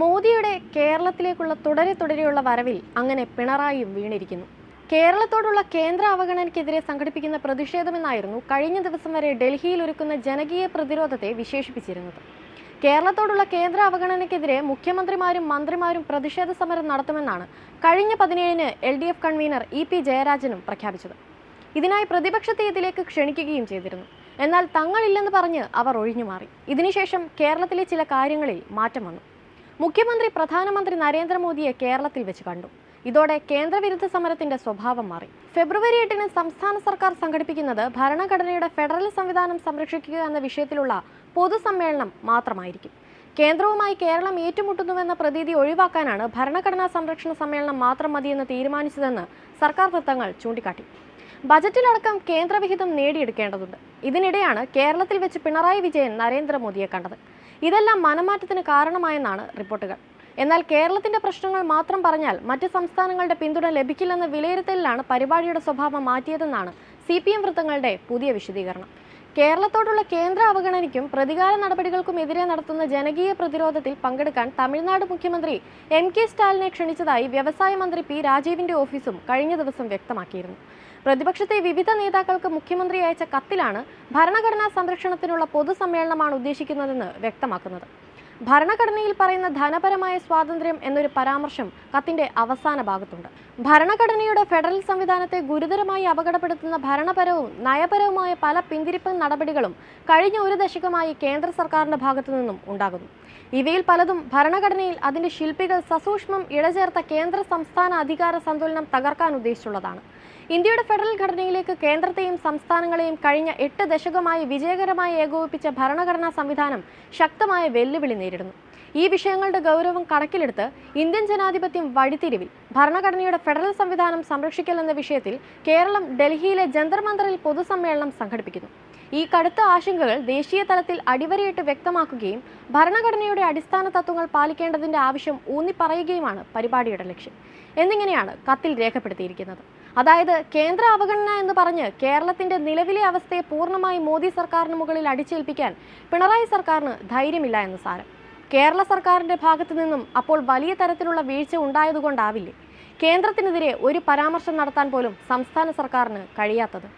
മോദിയുടെ കേരളത്തിലേക്കുള്ള തുടരെ തുടരെയുള്ള വരവിൽ അങ്ങനെ പിണറായി വീണിരിക്കുന്നു. കേരളത്തോടുള്ള കേന്ദ്ര അവഗണനയ്ക്കെതിരെ സംഘടിപ്പിക്കുന്ന പ്രതിഷേധമെന്നായിരുന്നു കഴിഞ്ഞ ദിവസം വരെ ഡൽഹിയിൽ ഒരുക്കുന്ന ജനകീയ പ്രതിരോധത്തെ വിശേഷിപ്പിച്ചിരുന്നത്. കേരളത്തോടുള്ള കേന്ദ്ര അവഗണനയ്ക്കെതിരെ മുഖ്യമന്ത്രിമാരും മന്ത്രിമാരും പ്രതിഷേധ സമരം നടത്തുമെന്നാണ് കഴിഞ്ഞ പതിനേഴിന് L D F convener E P ജയരാജനും പ്രഖ്യാപിച്ചത്. ഇതിനായി പ്രതിപക്ഷത്തെ ഇതിലേക്ക് ക്ഷണിക്കുകയും ചെയ്തിരുന്നു. എന്നാൽ തങ്ങളില്ലെന്ന് പറഞ്ഞ് അവർ ഒഴിഞ്ഞുമാറി. ഇതിനുശേഷം കേരളത്തിലെ ചില കാര്യങ്ങളിൽ മാറ്റം വന്നു. മുഖ്യമന്ത്രി പ്രധാനമന്ത്രി നരേന്ദ്രമോദിയെ കേരളത്തിൽ വെച്ച് കണ്ടു. ഇതോടെ കേന്ദ്രവിരുദ്ധ സമരത്തിന്റെ സ്വഭാവം മാറി. ഫെബ്രുവരി എട്ടിന് സംസ്ഥാന സർക്കാർ സംഘടിപ്പിക്കുന്നത് ഭരണഘടനയുടെ ഫെഡറൽ സംവിധാനം സംരക്ഷിക്കുക എന്ന വിഷയത്തിലുള്ള പൊതുസമ്മേളനം മാത്രമായിരിക്കും. കേന്ദ്രവുമായി കേരളം ഏറ്റുമുട്ടുന്നുവെന്ന പ്രതീതി ഒഴിവാക്കാനാണ് ഭരണഘടനാ സംരക്ഷണ സമ്മേളനം മാത്രം മതിയെന്ന് തീരുമാനിച്ചതെന്ന് സർക്കാർ വൃത്തങ്ങൾ ചൂണ്ടിക്കാട്ടി. ബജറ്റിലടക്കം കേന്ദ്രവിഹിതം നേടിയെടുക്കേണ്ടതുണ്ട്. ഇതിനിടെയാണ് കേരളത്തിൽ വെച്ച് പിണറായി വിജയൻ നരേന്ദ്രമോദിയെ കണ്ടത്. ഇതെല്ലാം മനമാറ്റത്തിന് കാരണമായെന്നാണ് റിപ്പോർട്ടുകൾ. എന്നാൽ കേരളത്തിന്റെ പ്രശ്നങ്ങൾ മാത്രം പറഞ്ഞാൽ മറ്റ് സംസ്ഥാനങ്ങളുടെ പിന്തുണ ലഭിക്കില്ലെന്ന വിലയിരുത്തലിലാണ് പരിപാടിയുടെ സ്വഭാവം മാറ്റിയതെന്നാണ് സി പി എം വൃത്തങ്ങളുടെ പുതിയ വിശദീകരണം. കേരളത്തോടുള്ള കേന്ദ്ര അവഗണനയ്ക്കും പ്രതികാര നടപടികൾക്കും എതിരെ നടത്തുന്ന ജനകീയ പ്രതിരോധത്തിൽ പങ്കെടുക്കാൻ തമിഴ്നാട് മുഖ്യമന്ത്രി എം കെ സ്റ്റാലിനെ ക്ഷണിച്ചതായി വ്യവസായ മന്ത്രി പി രാജീവിന്റെ ഓഫീസും കഴിഞ്ഞ ദിവസം വ്യക്തമാക്കിയിരുന്നു. പ്രതിപക്ഷത്തെ വിവിധ നേതാക്കൾക്ക് മുഖ്യമന്ത്രി അയച്ച കത്തിലാണ് ഭരണഘടനാ സംരക്ഷണത്തിനുള്ള പൊതുസമ്മേളനമാണ് ഉദ്ദേശിക്കുന്നതെന്ന് വ്യക്തമാക്കുന്നത്. ഭരണഘടനയിൽ പറയുന്ന ധനപരമായ സ്വാതന്ത്ര്യം എന്നൊരു പരാമർശം കത്തിന്റെ അവസാന ഭാഗത്തുണ്ട്. ഭരണഘടനയുടെ ഫെഡറൽ സംവിധാനത്തെ ഗുരുതരമായി അപകടപ്പെടുത്തുന്ന ഭരണപരവും നയപരവുമായ പല പിന്തിരിപ്പ് നടപടികളും കഴിഞ്ഞ ഒരു ദശകമായി കേന്ദ്ര സർക്കാരിന്റെ ഭാഗത്തു നിന്നും ഉണ്ടാകുന്നു. ഇവയിൽ പലതും ഭരണഘടനയിൽ അതിന്റെ ശില്പികൾ സസൂക്ഷ്മം ഇഴചേർത്ത കേന്ദ്ര സംസ്ഥാന അധികാര സന്തുലനം തകർക്കാൻ ഉദ്ദേശിച്ചുള്ളതാണ്. ഇന്ത്യയുടെ ഫെഡറൽ ഘടനയിലേക്ക് കേന്ദ്രത്തെയും സംസ്ഥാനങ്ങളെയും കഴിഞ്ഞ എട്ട് ദശകമായി വിജയകരമായി ഏകോപിപ്പിച്ച ഭരണഘടനാ സംവിധാനം ശക്തമായ വെല്ലുവിളി നേരിടുന്നു. ഈ വിഷയങ്ങളുടെ ഗൗരവം കണക്കിലെടുത്ത് ഇന്ത്യൻ ജനാധിപത്യം വഴിത്തിരിവിൽ ഭരണഘടനയുടെ ഫെഡറൽ സംവിധാനം സംരക്ഷിക്കൽ എന്ന വിഷയത്തിൽ കേരളം ഡൽഹിയിലെ ജന്തർ മന്ദറിൽ പൊതുസമ്മേളനം സംഘടിപ്പിക്കുന്നു. ഈ കടുത്ത ആശങ്കകൾ ദേശീയ തലത്തിൽ അടിവരയിട്ട് വ്യക്തമാക്കുകയും ഭരണഘടനയുടെ അടിസ്ഥാന തത്വങ്ങൾ പാലിക്കേണ്ടതിന്റെ ആവശ്യം ഊന്നിപ്പറയുകയുമാണ് പരിപാടിയുടെ ലക്ഷ്യം. എന്നിങ്ങനെയാണ് കത്തിൽ രേഖപ്പെടുത്തിയിരിക്കുന്നത്. അതായത് കേന്ദ്ര അവഗണന എന്ന് പറഞ്ഞ് കേരളത്തിന്റെ നിലവിലെ അവസ്ഥയെ പൂർണമായി മോദി സർക്കാരിന് മുകളിൽ അടിച്ചേൽപ്പിക്കാൻ പിണറായി സർക്കാരിന് ധൈര്യമില്ല എന്ന് സാരം. കേരള സർക്കാരിന്റെ ഭാഗത്തു നിന്നും അപ്പോൾ വലിയ തരത്തിലുള്ള വീഴ്ച ഉണ്ടായതുകൊണ്ടാവില്ലേ? കേന്ദ്രത്തിനെതിരെ ഒരു പരാമർശം നടത്താൻ പോലും സംസ്ഥാന സർക്കാരിന് കഴിയാത്തത്.